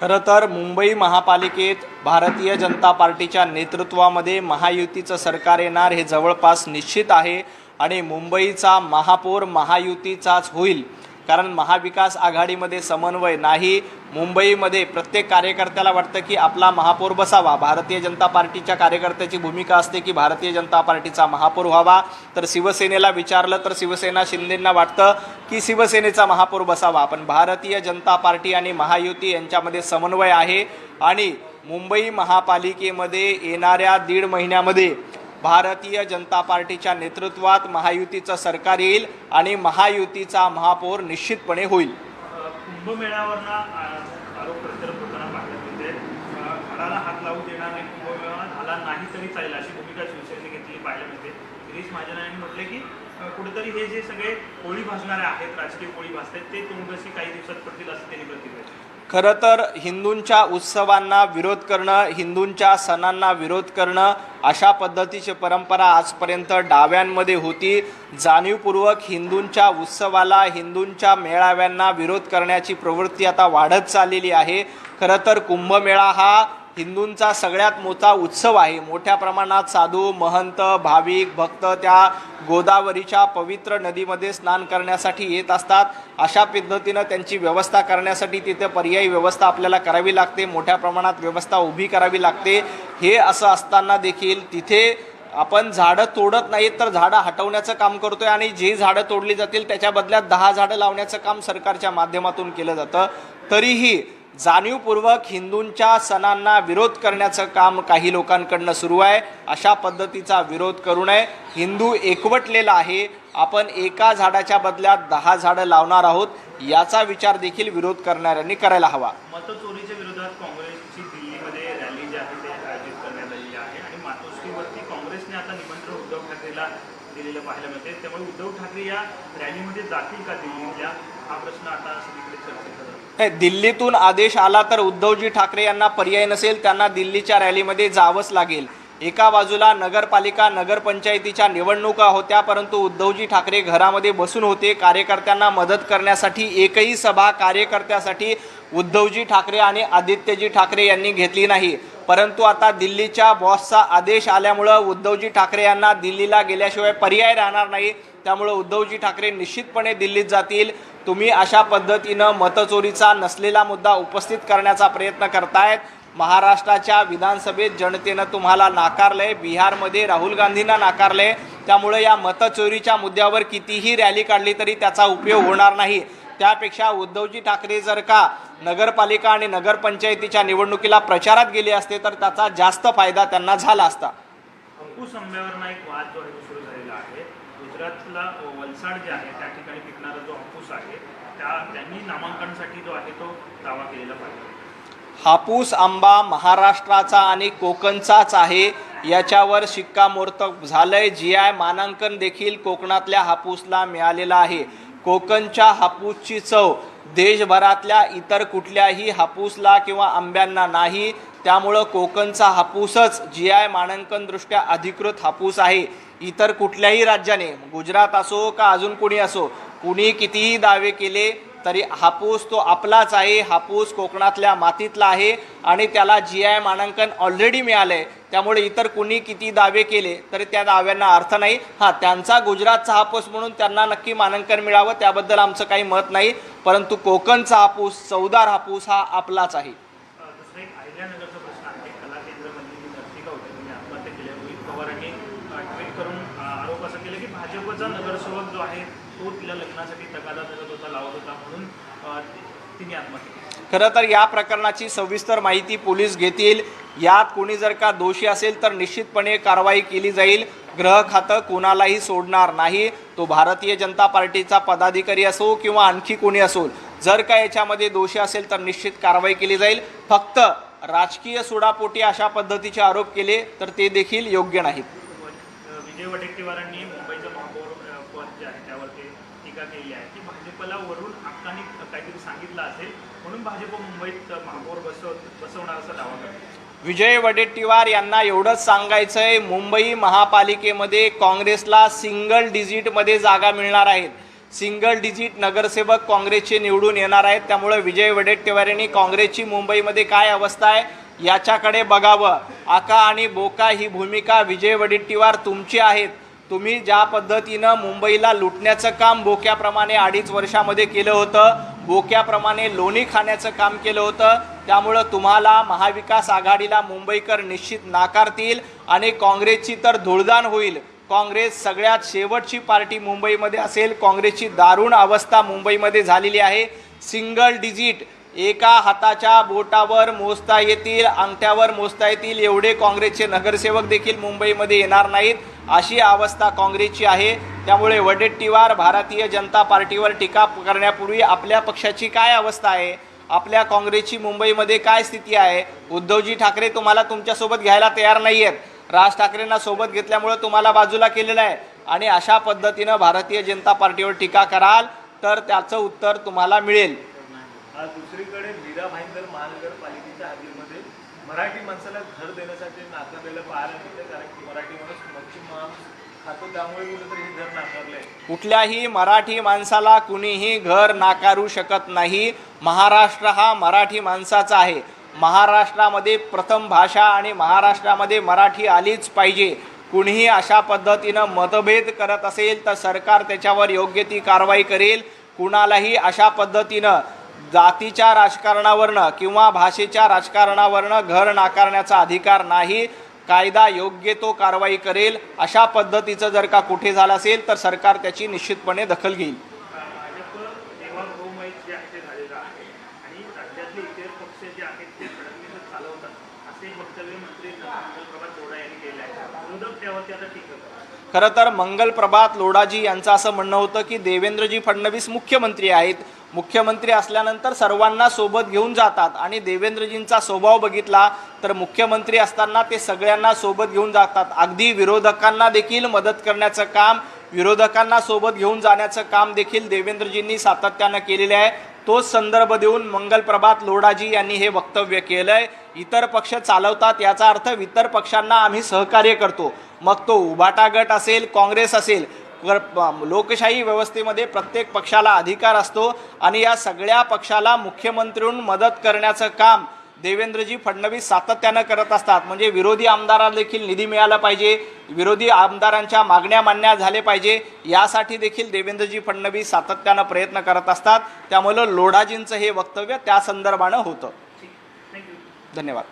खरं तर मुंबई महापालिकेत भारतीय जनता पार्टीच्या नेतृत्वामध्ये महायुतीचं सरकार येणार हे जवळपास निश्चित आहे आणि मुंबईचा महापौर महायुतीचाच होईल. कारण महाविकास आघाडीमध्ये समन्वय नाही. मुंबईमध्ये प्रत्येक कार्यकर्त्याला वाटतं की आपला महापौर बसावा. भारतीय जनता पार्टीच्या कार्यकर्त्याची भूमिका असते की भारतीय जनता पार्टीचा महापौर व्हावा. तर शिवसेनेला विचारलं तर शिवसेना शिंदेंना वाटतं की शिवसेनेचा महापौर बसावा. पण भारतीय जनता पार्टी आणि महायुती यांच्यामध्ये समन्वय आहे. आणि मुंबई महापालिकेमध्ये येणाऱ्या दीड महिन्यामध्ये भारतीय जनता पार्टीच्या नेतृत्वात महायुतीचं सरकार येईल आणि महायुतीचा महापौर निश्चितपणे होईल. हात लावू देणार नाही झाला नाही तरी चालेल अशी भूमिका शिवसेनेने पाहायला मिळते. गिरीश महाजन यांनी म्हटले की कुठेतरी हे जे सगळे कोळी भासणारे आहेत राजकीय कोळी भासतात ते काही दिवसात पडतील असं त्यांनी प्रतिक्रिया. खरं तर हिंदूंच्या उत्सवांना विरोध करणं हिंदूंच्या सणांना विरोध करणं अशा पद्धतीची परंपरा आजपर्यंत डाव्यांमध्ये होती. जाणीवपूर्वक हिंदूंच्या उत्सवाला हिंदूंच्या मेळाव्यांना विरोध करण्याची प्रवृत्ती आता वाढत चाललेली आहे. खरं तर कुंभमेळा हा हिंदूंचा सगळ्यात मोठा उत्सव आहे. मोठ्या प्रमाणात साधू महंत भाविक भक्त त्या गोदावरीच्या पवित्र नदीमध्ये स्नान करण्यासाठी येत असतात. अशा पद्धतीनं त्यांची व्यवस्था करण्यासाठी तिथे पर्यायी व्यवस्था आपल्याला करावी लागते. मोठ्या प्रमाणात व्यवस्था उभी करावी लागते. हे असं असताना देखील तिथे आपण झाडं तोडत नाहीत तर झाडं हटवण्याचं काम करतोय आणि जी झाडं तोडली जातील त्याच्या बदल्यात दहा झाडं लावण्याचं काम सरकारच्या माध्यमातून केलं जातं. तरीही जाणीवपूर्वक हिंदूंच्या सणांना विरोध करण्याचं काम काही लोकांकडनं सुरू आहे. अशा पद्धतीचा विरोध करू नये. हिंदू एकवटलेला आहे. आपण एका झाडाच्या बदल्यात दहा झाडं लावणार आहोत. याचा विचार देखील विरोध करणाऱ्यांनी करायला हवा. मतचोरीचे विरोधात काँग्रेसची दिल्लीमध्ये रॅली जी आहे ते आयोजित करण्यात आलेली आहे आणि मातोश्रीवरती काँग्रेसने आता निमंत्रण उद्धव ठाकरेला होते त्यामुळे उद्धव ठाकरे या रॅलीमध्ये जातील का दिल्लीतल्या हा प्रश्न आता सगळीकडे चर्चेत नाही, दिल्लीतून आदेश आला तर उद्धवजी ठाकरे यांना पर्याय नसेल त्यांना दिल्लीच्या रॅलीमध्ये जावंच लागेल. एका बाजूला नगरपालिका नगरपंचायतीच्या निवडणुका होत्या परंतु उद्धवजी ठाकरे घरामध्ये बसून होते. कार्यकर्त्यांना मदत करण्यासाठी एकही सभा कार्यकर्त्यासाठी उद्धवजी ठाकरे आणि आदित्यजी ठाकरे यांनी घेतली नाही. परंतु आता दिल्लीच्या बॉसचा आदेश आल्यामुळं उद्धवजी ठाकरे यांना दिल्लीला गेल्याशिवाय पर्याय राहणार नाही. त्यामुळं उद्धवजी ठाकरे निश्चितपणे दिल्लीत जातील. तुम्ही अशा पद्धतीनं मतचोरीचा नसलेला मुद्दा उपस्थित करण्याचा प्रयत्न करतायत. महाराष्ट्राच्या विधानसभेत जनतेनं तुम्हाला नाकारलंय. बिहारमध्ये राहुल गांधींना नाकारलंय. त्यामुळे या मतचोरीच्या मुद्द्यावर कितीही रॅली काढली तरी त्याचा उपयोग होणार नाही. त्यापेक्षा उद्धवजी ठाकरे जर का नगरपालिका आणि नगरपंचायतीच्या निवडणुकीला प्रचारात गेले असते तर त्याचा जास्त फायदा त्यांना झाला असता. अंकुश एक वाद जो आहे सुरू झालेला आहे. गुजरातला वलसाड जे आहे त्या ठिकाणी पिकणारा जो आहे त्या त्यांनी नामांकनासाठी जो आहे तो दावा केलेला पाहिजे. हापूस आंबा महाराष्ट्राचा आणि कोकणचाच आहे. याच्यावर शिक्कामोर्तब झालंय. जी आय मानांकन देखील कोकणातल्या हापूसला मिळालेलं आहे. कोकणच्या हापूसची चव देशभरातल्या इतर कुठल्याही हापूसला किंवा आंब्यांना नाही. त्यामुळं कोकणचा हापूसच जी आय मानांकनदृष्ट्या अधिकृत हापूस आहे. इतर कुठल्याही राज्याने गुजरात असो का अजून कुणी असो कुणी कितीही दावे केले तरी हापूस तो आपलाच आहे हापूस कोकणातल्या मातीतला आहे आणि त्याला जी आय मानांकन ऑलरेडी मिळालं आहे त्यामुळे इतर कुणी किती दावे केले तरी त्या दाव्यांना अर्थ नाही. हां त्यांचा गुजरातचा हापूस म्हणून त्यांना नक्की मानांकन मिळावं त्याबद्दल आमचं काही मत नाही. परंतु कोकणचा हापूस चौदार हापूस हा आपलाच आहे अ, दुसरा एक अहिल्यानगरचा प्रश्न आहे कला केंद्रमधली जी नर्तिका होती त्यांनी आत्महत्या केली आहे. रोहित पवारांनी अ, ट्विट करून अ, आरोप असा केला की भाजपचा नगरसेवक जो आहे तो तिला लग्नासाठी तगादा धरत होता लावत होता म्हणून तिने आत्महत्या खरं तर या प्रकरणाची सविस्तर माहिती पोलीस घेतील. यात कोणी जर का दोषी असेल तर निश्चितपणे कारवाई केली जाईल. ग्रह खातं कोणालाही सोडणार नाही. तो भारतीय जनता पार्टीचा पदाधिकारी असो किंवा आणखी कोणी असो जर का याच्यामध्ये दोषी असेल तर निश्चित कारवाई केली जाईल. फक्त राजकीय सुडापोटी अशा पद्धतीचे आरोप केले तर ते देखील योग्य नाहीत. विजय वडेट्टीवारांनी मुंबईचं महापौर पद जे आहे त्यावर ते टीका केली आहे. की भाजपला वरून हक्काने काहीतरी सांगितलं असेल म्हणून भाजप मुंबईत महापौर बसव बसवणार असा दावा करतो विजय वडेट्टीवार यांना एवढंच सांगायचंय मुंबई महापालिकेमध्ये काँग्रेसला सिंगल डिजिटमध्ये जागा मिळणार आहेत. सिंगल डिजिट नगरसेवक काँग्रेसचे निवडून येणार आहेत. त्यामुळे विजय वडेट्टीवार यांनी काँग्रेसची मुंबईमध्ये काय अवस्था आहे याच्याकडे बघावं. आका आणि बोका ही भूमिका विजय वडेट्टीवार तुमची आहेत. तुम्ही ज्या पद्धतीनं मुंबईला लुटण्याचं काम बोक्याप्रमाणे अडीच वर्षामध्ये केलं होतं बोक्याप्रमाणे लोणी खाण्याचं काम केलं होतं त्यामुळं तुम्हाला महाविकास आघाडीला मुंबईकर निश्चित नाकारतील आणि काँग्रेसची तर धुळदाण होईल. काँग्रेस सगळ्यात शेवटची पार्टी मुंबईमध्ये असेल. काँग्रेसची दारुण अवस्था मुंबईमध्ये झालेली आहे. सिंगल डिजिट एका हाताच्या बोटावर मोजता येतील अंगठ्यावर मोजता येतील. एवढे काँग्रेसचे नगरसेवक देखील मुंबईमध्ये येणार नाहीत. अशी अवस्था काँग्रेसची आहे. त्यामुळे वडेट्टीवार भारतीय जनता पार्टीवर टीका करण्यापूर्वी आपल्या पक्षाची काय अवस्था आहे? आपल्या काँग्रेसची मुंबईमध्ये काय स्थिती आहे? उद्धवजी ठाकरे तुम्हाला तुमच्यासोबत घ्यायला तयार नाही आहेत राज ठाकरेंना सोबत घेतल्यामुळे तुम्हाला बाजूला केलेलं आहे. आणि अशा पद्धतीनं भारतीय जनता पार्टीवर टीका कराल तर त्याचं उत्तर तुम्हाला मिळेल. आज दुसरीकडे मीरा भाईंदर महानगरपालिकेच्या हद्दीमध्ये मराठी माणसाला घर देण्यासाठी नाकारलेलं पाहायला मिळतं कारण की मराठी माणूस मच्छी मांस खातो त्यामुळे कुठेतरी हे घर नाकारलंय. कुठल्याही मराठी माणसाला कुणीही घर नाकारू शकत नाही. महाराष्ट्र हा मराठी माणसाचा आहे. महाराष्ट्रामध्ये प्रथम भाषा आणि महाराष्ट्रामध्ये मराठी आलीच पाहिजे. कुणीही अशा पद्धतीनं मतभेद करत असेल तर सरकार त्याच्यावर योग्य ती कारवाई करेल. कुणालाही अशा पद्धतीनं जातीच्या राजकारणावरनं किंवा भाषेच्या राजकारणावरनं घर नाकारण्याचा अधिकार नाही कायदा योग्य तो कारवाई करेल अशा पद्धतीचं जर का कुठे झालं असेल तर सरकार त्याची निश्चितपणे दखल घेईल भाजप जेव्हा बहुमत जे आहे ते झालेलं आहे आणि राज्यातले इतर पक्ष जे आहेत ते फडणवीसच चालवतात असे वक्तव्य मंत्री प्रभात जोडा यांनी केले आहे विरोधक त्यावरती आता टीका करतात खरं तर मंगल प्रभात लोढाजी यांचं असं म्हणणं होतं की देवेंद्रजी फडणवीस मुख्यमंत्री आहेत. मुख्यमंत्री असल्यानंतर सर्वांना सोबत घेऊन जातात आणि देवेंद्रजींचा स्वभाव बघितला तर मुख्यमंत्री असताना ते सगळ्यांना सोबत घेऊन जातात. अगदी विरोधकांना देखील मदत करण्याचं काम विरोधकांना सोबत घेऊन जाण्याचं काम देखील देवेंद्रजींनी सातत्यानं केलेले आहे. तोच संदर्भ देऊन मंगल प्रभात लोढाजी यांनी हे वक्तव्य केलं आहे इतर पक्ष चालवतात याचा अर्थ इतर पक्षांना आम्ही सहकार्य करतो. मग तो उभाटा गट असेल काँग्रेस असेल लोकशाही व्यवस्थेमध्ये प्रत्येक पक्षाला अधिकार असतो आणि या सगळ्या पक्षाला मुख्यमंत्रीहून मदत करण्याचं काम देवेंद्रजी फडणवीस सातत्यानं करत असतात. म्हणजे विरोधी आमदाराला देखील निधी मिळाला पाहिजे विरोधी आमदारांच्या मागण्या मान्य झाले पाहिजे यासाठी देखील देवेंद्रजी फडणवीस सातत्यानं प्रयत्न करत असतात. त्यामुळं लोढाजींचं हे वक्तव्य त्या संदर्भानं होतं. धन्यवाद.